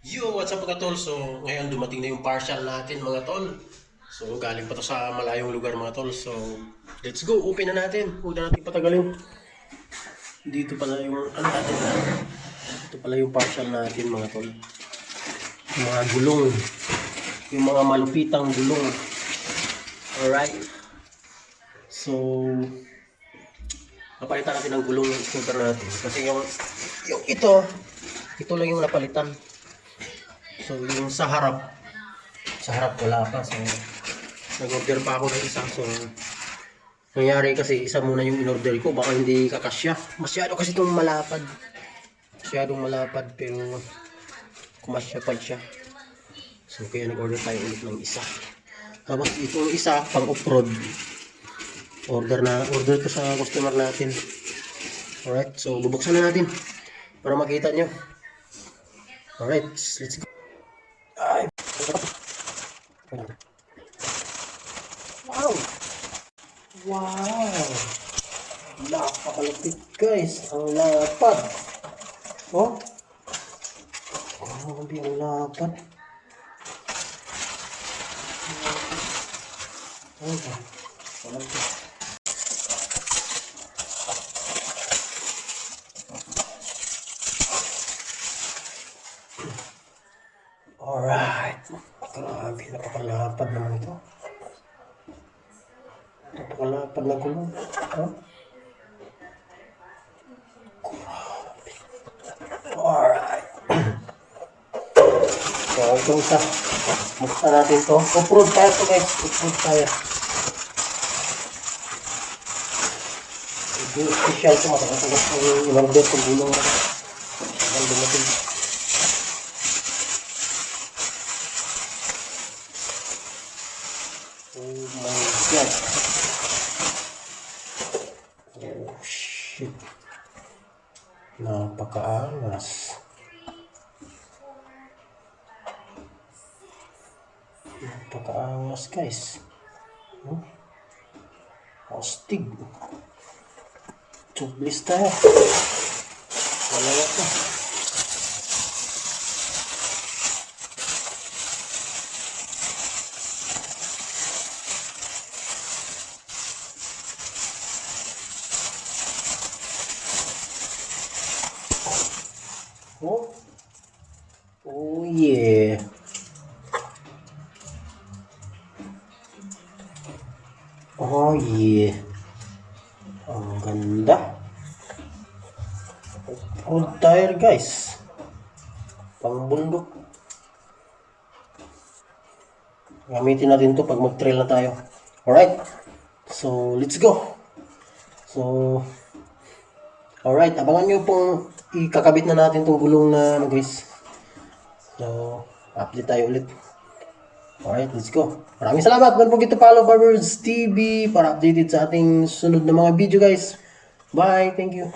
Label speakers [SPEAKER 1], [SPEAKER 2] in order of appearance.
[SPEAKER 1] Yo, what's up mga tol? So, ngayon dumating na yung partial natin mga tol. So, galing pa to sa malayong lugar mga tol. So, let's go. Open na natin. Huwag na natin patagalin. Dito pala yung, ano natin? Ito pala yung partial natin mga tol. Yung mga gulong. Yung mga malupitang gulong. Alright. So, napalitan natin ang gulong ng scooter natin. Kasi yung, yung ito, ito lang yung napalitan. So, yung sa harap, sa harap wala pa. So, nag-order pa ako ng isa. So, nangyari kasi isa muna yung in-order ko. Baka hindi kakasya. Masyado kasi itong malapad. Masyadong malapad pero kumasya pa siya. So, kaya nag-order tayo ulit ng isa. Tapos itong isa, pang off-road. Order na, order to sa customer natin. Alright, so bubuksan na natin para makita nyo. Alright, let's go. Ay! Wow! Wow! Napakalapit guys. Ang lapad. Oh? Grabe ang lapad. Okay. Walang Alright. Grabe, napakalapad naman ito. Napakalapad na gulong. Huh? Grabe. Alright. so, ito isa. Buksan natin to. Off-road tayo to guys. Off-road tayo. Hindi special to. Matakas yung in-order kong gulong. Ang dumating. Oh my god. Oh shit. Napakaangas. Napakaangas guys. Hmm? Astig. Tublis tayo. Wala ka. Oh. Oh yeah. Oh yeah. Ang ganda. Old tire guys. Pangbundok. Gamitin natin to pag mag-trail na tayo. Alright. So, let's go. So, alright. Abangan nyo pong ikakabit na natin tong gulong na ano guys. So, update tayo ulit. Alright, let's go. Maraming salamat. Don't forget to follow Barbers TV para updated sa ating sunod na mga video guys. Bye. Thank you.